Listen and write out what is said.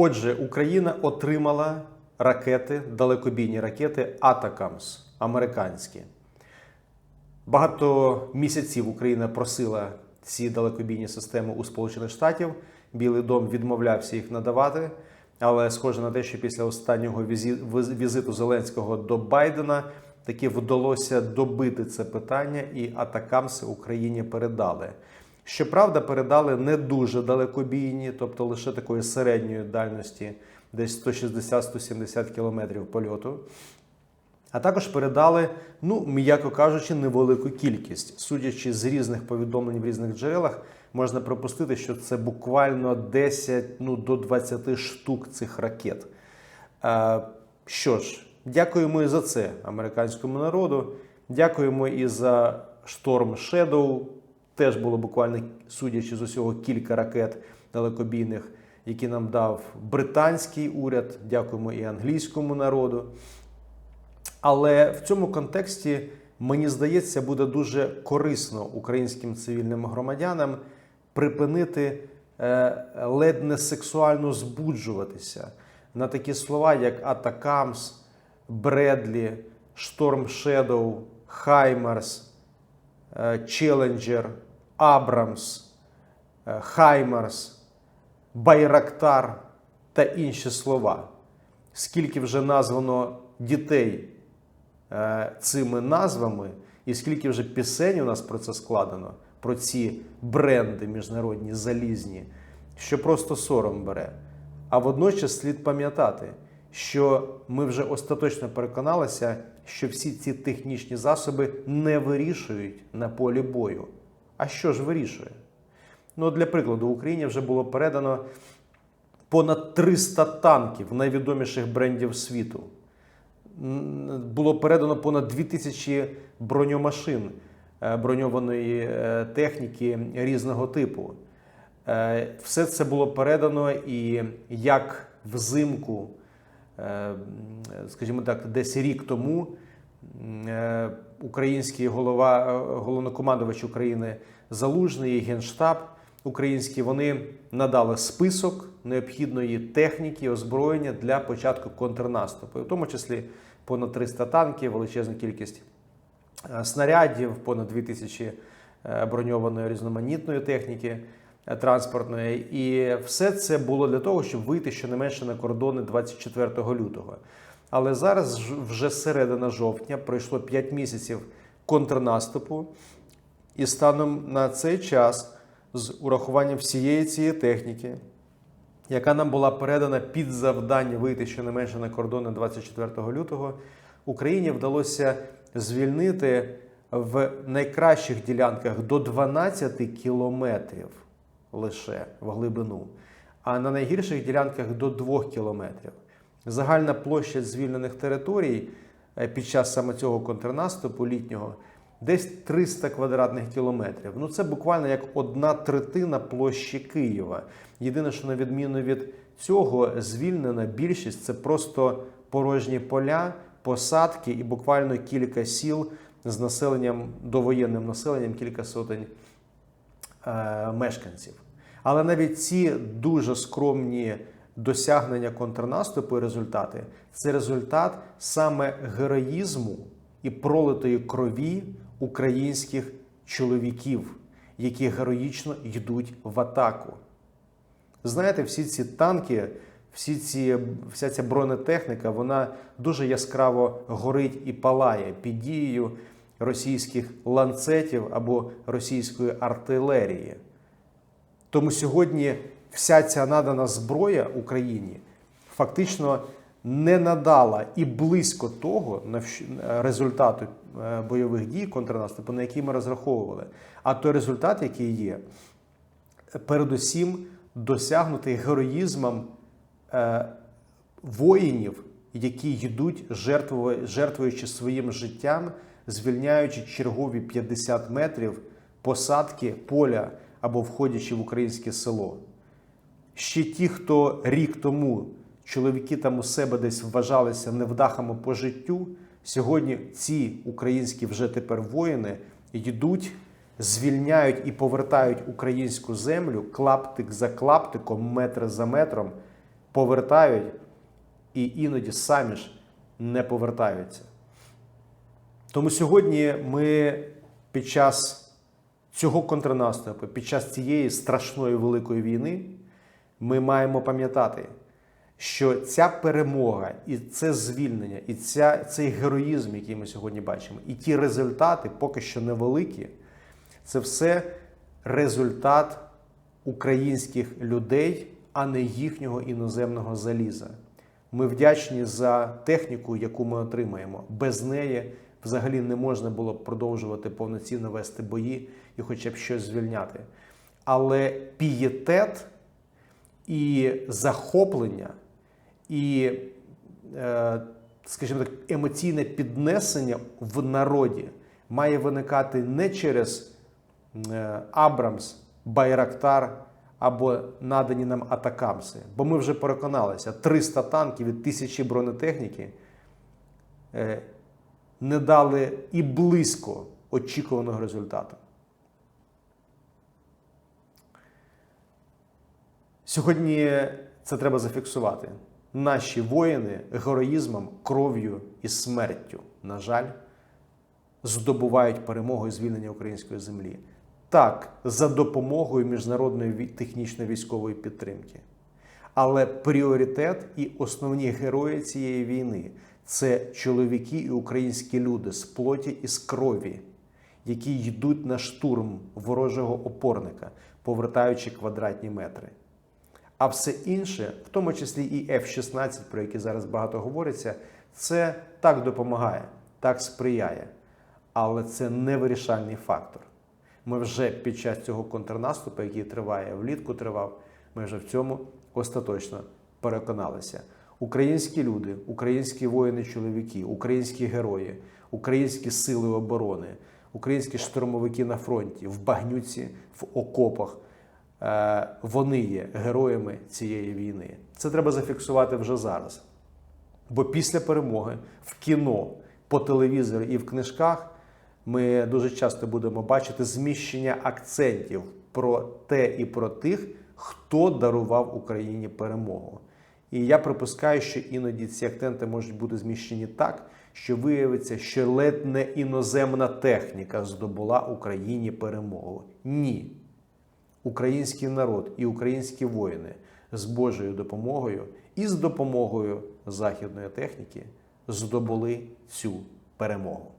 Отже, Україна отримала ракети, далекобійні ракети Атакамс американські. Багато місяців Україна просила ці далекобійні системи у Сполучених Штатів. Білий дом відмовлявся їх надавати. Але схоже на те, що після останнього візиту Зеленського до Байдена таки вдалося добити це питання, і атакамси Україні передали. Щоправда, передали не дуже далекобійні, тобто лише такої середньої дальності, десь 160-170 кілометрів польоту. А також передали, ну, м'яко кажучи, невелику кількість. Судячи з різних повідомлень в різних джерелах, можна припустити, що це буквально 10 ну, до 20 штук цих ракет. Е, що ж, дякуємо і за це американському народу. Дякуємо і за шторм Shadow. Теж було буквально, судячи з усього, кілька ракет далекобійних, які нам дав британський уряд. Дякуємо і англійському народу. Але в цьому контексті, мені здається, буде дуже корисно українським цивільним громадянам припинити е, ледь не сексуально збуджуватися на такі слова, як Атакамс, Бредлі, Шторм Шедоу, Хаймарс, Челенджер, Абрамс, е, Хаймарс, Байрактар та інші слова. Скільки вже названо дітей е, цими назвами, і скільки вже пісень у нас про це складено, про ці бренди міжнародні залізні, що просто сором бере. А водночас слід пам'ятати, що ми вже остаточно переконалися, що всі ці технічні засоби не вирішують на полі бою. А що ж вирішує? Ну, для прикладу, Україні вже було передано понад 300 танків найвідоміших брендів світу. Було передано понад 2000 броньомашин е, броньованої е, техніки різного типу. Е, Все це було передано і як взимку, скажімо так, десь рік тому український голова, е, головнокомандувач України Залужний і Генштаб український, вони надали список необхідної техніки, озброєння для початку контрнаступу, в тому числі понад 300 танків, величезну кількість е, снарядів, понад 2000 е, броньованої різноманітної техніки транспортної. І все це було для того, щоб вийти щонайменше на кордони 24 лютого. Але зараз вже середина жовтня пройшло 5 місяців контрнаступу, і станом на цей час, з урахуванням всієї цієї техніки, яка нам була передана під завдання вийти щонайменше на кордони 24 лютого, Україні вдалося звільнити в найкращих ділянках до 12 кілометрів лише в глибину, а на найгірших ділянках до 2 кілометрів. Загальна площа звільнених територій е, під час саме цього контрнаступу літнього десь 300 квадратних кілометрів. Ну це буквально як одна третина площі Києва. Єдине, що на відміну від цього, звільнена більшість це просто порожні поля, посадки і буквально кілька сіл з населенням довоєнним населенням, кілька сотень е, мешканців. Але навіть ці дуже скромні досягнення контрнаступу і результати це результат саме героїзму і пролитої крові українських чоловіків, які героїчно йдуть в атаку. Знаєте, всі ці танки, всі ці, вся ця бронетехніка, вона дуже яскраво горить і палає під дією російських ланцетів або російської артилерії. Тому сьогодні вся ця надана зброя Україні фактично не надала і близько того результату е, бойових дій контрнаступу, на який ми розраховували. А той результат, який є, передусім досягнутий героїзмом е, воїнів, які йдуть, жертвуючи своїм життям, звільняючи чергові 50 метрів посадки поля або входячи в українське село. Ще ті, хто рік тому чоловіки там у себе десь вважалися невдахами по життю, сьогодні ці українські вже тепер воїни йдуть, звільняють і повертають українську землю клаптик за клаптиком, метр за метром, повертають і іноді самі ж не повертаються. Тому сьогодні ми під час цього контрнаступу, під час цієї страшної великої війни, ми маємо пам'ятати, що ця перемога і це звільнення, і ця, цей героїзм, який ми сьогодні бачимо, і ті результати поки що невеликі, це все результат українських людей, а не їхнього іноземного заліза. Ми вдячні за техніку, яку ми отримаємо. Без неї взагалі не можна було б продовжувати повноцінно вести бої і хоча б щось звільняти. Але пієтет і захоплення, і, е, скажімо так, емоційне піднесення в народі має виникати не через е, Абрамс, Байрактар або надані нам атакамси. Бо ми вже переконалися, 300 танків і тисячі бронетехніки е, не дали і близько очікуваного результату. Сьогодні це треба зафіксувати. Наші воїни героїзмом, кров'ю і смертю, на жаль, здобувають перемогу і звільнення української землі. Так, за допомогою міжнародної ві- технічної військової підтримки. Але пріоритет і основні герої цієї війни це чоловіки і українські люди з плоті і з крові, які йдуть на штурм ворожого опорника, повертаючи квадратні метри. А все інше, в тому числі і F-16, про які зараз багато говориться, це так допомагає, так сприяє. Але це не вирішальний фактор. Ми вже під час цього контрнаступу, який триває, влітку тривав, ми вже в цьому остаточно переконалися. Українські люди, українські воїни-чоловіки, українські герої, українські сили оборони, українські штурмовики на фронті, в багнюці, в окопах. Е, Вони є героями цієї війни. Це треба зафіксувати вже зараз. Бо після перемоги в кіно, по телевізору і в книжках ми дуже часто будемо бачити зміщення акцентів про те і про тих, хто дарував Україні перемогу. І я припускаю, що іноді ці акценти можуть бути зміщені так, що виявиться, що ледь не іноземна техніка здобула Україні перемогу. Ні. Український народ і українські воїни з Божою допомогою і з допомогою західної техніки здобули цю перемогу.